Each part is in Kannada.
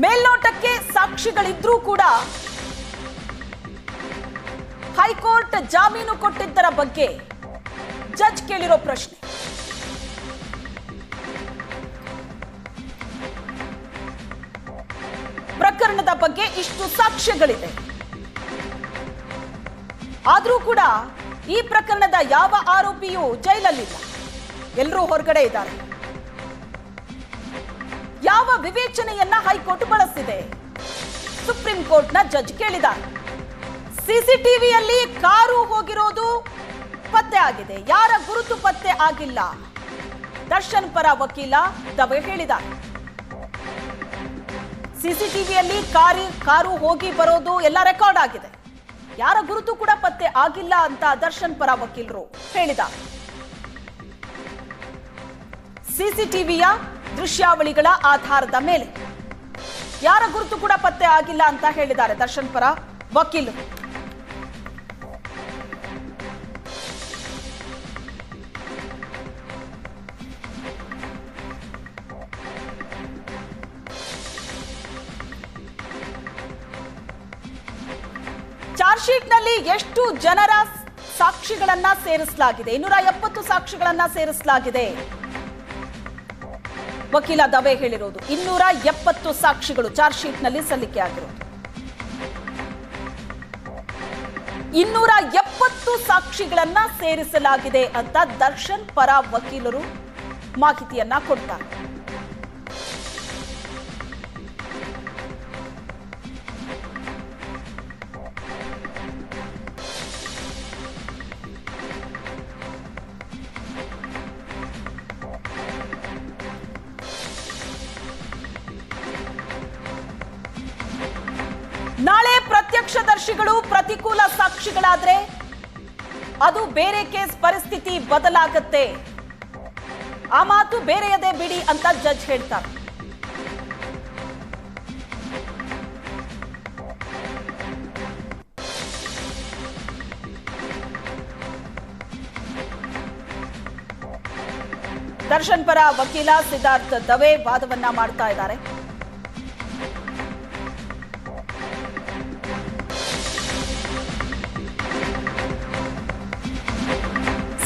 ಮೇಲ್ನೋಟಕ್ಕೆ ಸಾಕ್ಷಿಗಳಿದ್ರೂ ಕೂಡ ಹೈಕೋರ್ಟ್ ಜಾಮೀನು ಕೊಟ್ಟಿದ್ದರ ಬಗ್ಗೆ ಜಡ್ಜ್ ಕೇಳಿರೋ ಪ್ರಶ್ನೆ. ಪ್ರಕರಣದ ಬಗ್ಗೆ ಇಷ್ಟು ಸಾಕ್ಷ್ಯಗಳಿದೆ. ಆದರೂ ಕೂಡ ಈ ಪ್ರಕರಣದ ಯಾವ ಆರೋಪಿಯೂ ಜೈಲಲ್ಲಿಲ್ಲ. ಎಲ್ಲರೂ ಹೊರಗಡೆ ಇದ್ದಾರೆ. ವಿವೇಚನೆಯನ್ನ ಹೈಕೋರ್ಟ್ ಬಳಸಿದೆ. ಸುಪ್ರೀಂ ಕೋರ್ಟ್ನ ಜಡ್ಜ್ ಕೇಳಿದ, ಸಿಸಿಟಿವಿಯಲ್ಲಿ ಕಾರು ಹೋಗಿರೋದು ಪತ್ತೆ ಆಗಿದೆ. ಯಾರ ಗುರುತು ಪತ್ತೆ ಆಗಿಲ್ಲ? ದರ್ಶನ್ ಪರ ವಕೀಲ ದವೆ ಹೇಳಿದ, ಸಿಸಿಟಿವಿಯಲ್ಲಿ ಕಾರಿ, ಕಾರು ಹೋಗಿ ಬರೋದು ಎಲ್ಲ ರೆಕಾರ್ಡ್ ಆಗಿದೆ. ಯಾರ ಗುರುತು ಕೂಡ ಪತ್ತೆ ಆಗಿಲ್ಲ ಅಂತ ದರ್ಶನ್ ಪರ ವಕೀಲರು ಹೇಳಿದ, ಸಿಸಿಟಿವಿಯ ದೃಶ್ಯಾವಳಿಗಳ ಆಧಾರದ ಮೇಲೆ. ಯಾರ ಗುರುತು ಕೂಡ ಪತ್ತೆ ಆಗಿಲ್ಲ ಅಂತ ಹೇಳಿದ್ದಾರೆ ದರ್ಶನ್ ಪರ ವಕೀಲರು ಚಾರ್ಜ್ನಲ್ಲಿ ಎಷ್ಟು ಜನರ ಸಾಕ್ಷಿಗಳನ್ನ ಸೇರಿಸಲಾಗಿದೆ? ಇನ್ನೂರ ಎಪ್ಪತ್ತು ಸಾಕ್ಷಿಗಳನ್ನ ಸೇರಿಸಲಾಗಿದೆ. ವಕೀಲ ದವೆ ಹೇಳಿರೋದು. ಇನ್ನೂರ ಎಪ್ಪತ್ತು ಸಾಕ್ಷಿಗಳು ಚಾರ್ಜ್ ಶೀಟ್ನಲ್ಲಿ ಸಲ್ಲಿಕೆ ಆಗಿರೋದು. ಇನ್ನೂರ ಎಪ್ಪತ್ತು ಸಾಕ್ಷಿಗಳನ್ನ ಸೇರಿಸಲಾಗಿದೆ ಅಂತ ದರ್ಶನ್ ಪರ ವಕೀಲರು ಮಾಹಿತಿಯನ್ನ ಕೊಡ್ತಾರೆ. ನಾಳೆ ಪ್ರತ್ಯಕ್ಷದರ್ಶಿಗಳು ಪ್ರತಿಕೂಲ ಸಾಕ್ಷಿಗಳಾದ್ರೆ ಅದು ಬೇರೆ ಕೇಸ್ ಪರಿಸ್ಥಿತಿ ಬದಲಾಗತ್ತೆ. ಆ ಮಾತು ಬೇರೆಯದೇ ಬಿಡಿ ಅಂತ ಜಡ್ಜ್ ಹೇಳ್ತಾರೆ. ದರ್ಶನ್ ಪರ ವಕೀಲ ಸಿದ್ಧಾರ್ಥ್ ದವೆ ವಾದವನ್ನ ಮಾಡ್ತಾ ಇದ್ದಾರೆ.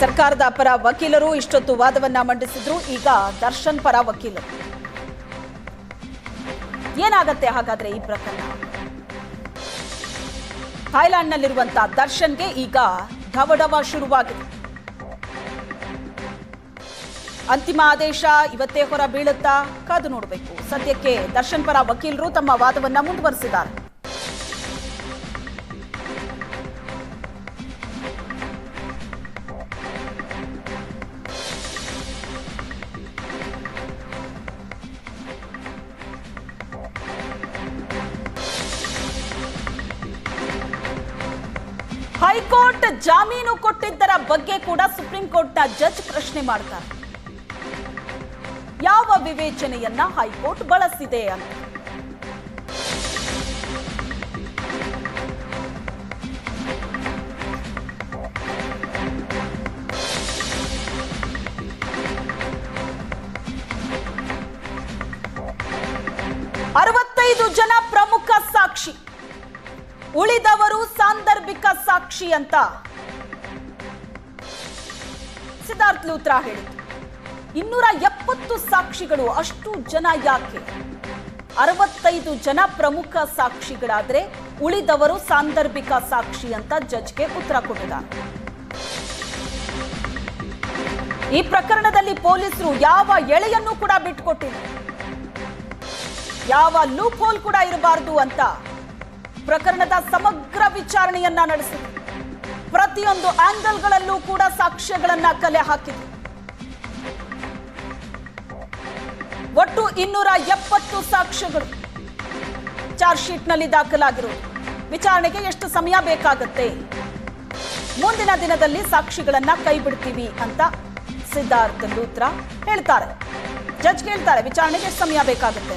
ಸರ್ಕಾರದ ಪರ ವಕೀಲರು ಇಷ್ಟೊತ್ತು ವಾದವನ್ನ ಮಂಡಿಸಿದ್ರು. ಈಗ ದರ್ಶನ್ ಪರ ವಕೀಲರು ಏನಾಗತ್ತೆ ಹಾಗಾದ್ರೆ ಈ ಪ್ರಕರಣ? ಥಾಯ್ಲ್ಯಾಂಡ್ನಲ್ಲಿರುವಂತಹ ದರ್ಶನ್ಗೆ ಈಗ ಢವಢವ ಶುರುವಾಗಿದೆ. ಅಂತಿಮ ಆದೇಶ ಇವತ್ತೇ ಹೊರ ಬೀಳುತ್ತಾ? ಕಾದು ನೋಡಬೇಕು. ಸದ್ಯಕ್ಕೆ ದರ್ಶನ್ ಪರ ವಕೀಲರು ತಮ್ಮ ವಾದವನ್ನ ಮುಂದುವರೆಸಿದ್ದಾರೆ. ಹೈಕೋರ್ಟ್ ಜಾಮೀನು ಕೊಟ್ಟಿದ್ದರ ಬಗ್ಗೆ ಕೂಡ ಸುಪ್ರೀಂ ಕೋರ್ಟ್ನ ಜಡ್ಜ್ ಪ್ರಶ್ನೆ ಮಾಡ್ತಾರೆ. ಯಾವ ವಿವೇಚನೆಯನ್ನ ಹೈಕೋರ್ಟ್ ಬಳಸಿದೆ ಅಂತ. ಉಳಿದವರು ಸಾಂದರ್ಭಿಕ ಸಾಕ್ಷಿ ಅಂತ. ಸಿದ್ಧಾರ್ಥ್ ಲೂತ್ರಾ ಹೇಳಿದ್ರು ಇನ್ನೂರ ಎಪ್ಪತ್ತು ಸಾಕ್ಷಿಗಳು, ಅಷ್ಟು ಜನ ಯಾಕೆ? ಅರವತ್ತೈದು ಜನ ಪ್ರಮುಖ ಸಾಕ್ಷಿಗಳಾದ್ರೆ ಉಳಿದವರು ಸಾಂದರ್ಭಿಕ ಸಾಕ್ಷಿ ಅಂತ ಜಡ್ಜ್ಗೆ ಉತ್ತರ ಕೊಟ್ಟಿದ್ದಾರೆ ಈ ಪ್ರಕರಣದಲ್ಲಿ ಪೊಲೀಸರು ಯಾವ ಎಳೆಯನ್ನು ಕೂಡ ಬಿಟ್ಕೊಟ್ಟಿಲ್ಲ ಯಾವ ಲೂಪ್ ಹೋಲ್ ಕೂಡ ಇರಬಾರದು ಅಂತ ಪ್ರಕರಣದ ಸಮಗ್ರ ವಿಚಾರಣೆಯನ್ನ ನಡೆಸಿದೆ. ಪ್ರತಿಯೊಂದು ಆಂಗಲ್ಗಳಲ್ಲೂ ಕೂಡ ಸಾಕ್ಷ್ಯಗಳನ್ನ ಕಲೆ ಹಾಕಿದ್ರು ಒಟ್ಟು ಇನ್ನೂರ ಎಪ್ಪತ್ತು ಸಾಕ್ಷ್ಯಗಳು ಚಾರ್ಜ್ ಶೀಟ್ನಲ್ಲಿ ದಾಖಲಾಗಿರುವ ವಿಚಾರಣೆಗೆ ಎಷ್ಟು ಸಮಯ ಬೇಕಾಗುತ್ತೆ? ಮುಂದಿನ ದಿನದಲ್ಲಿ ಸಾಕ್ಷಿಗಳನ್ನ ಕೈ ಬಿಡ್ತೀವಿ ಅಂತ ಸಿದ್ಧಾರ್ಥ ಲೂತ್ರ ಹೇಳ್ತಾರೆ. ಜಡ್ಜ್ ಹೇಳ್ತಾರೆ ವಿಚಾರಣೆಗೆ ಎಷ್ಟು ಸಮಯ ಬೇಕಾಗುತ್ತೆ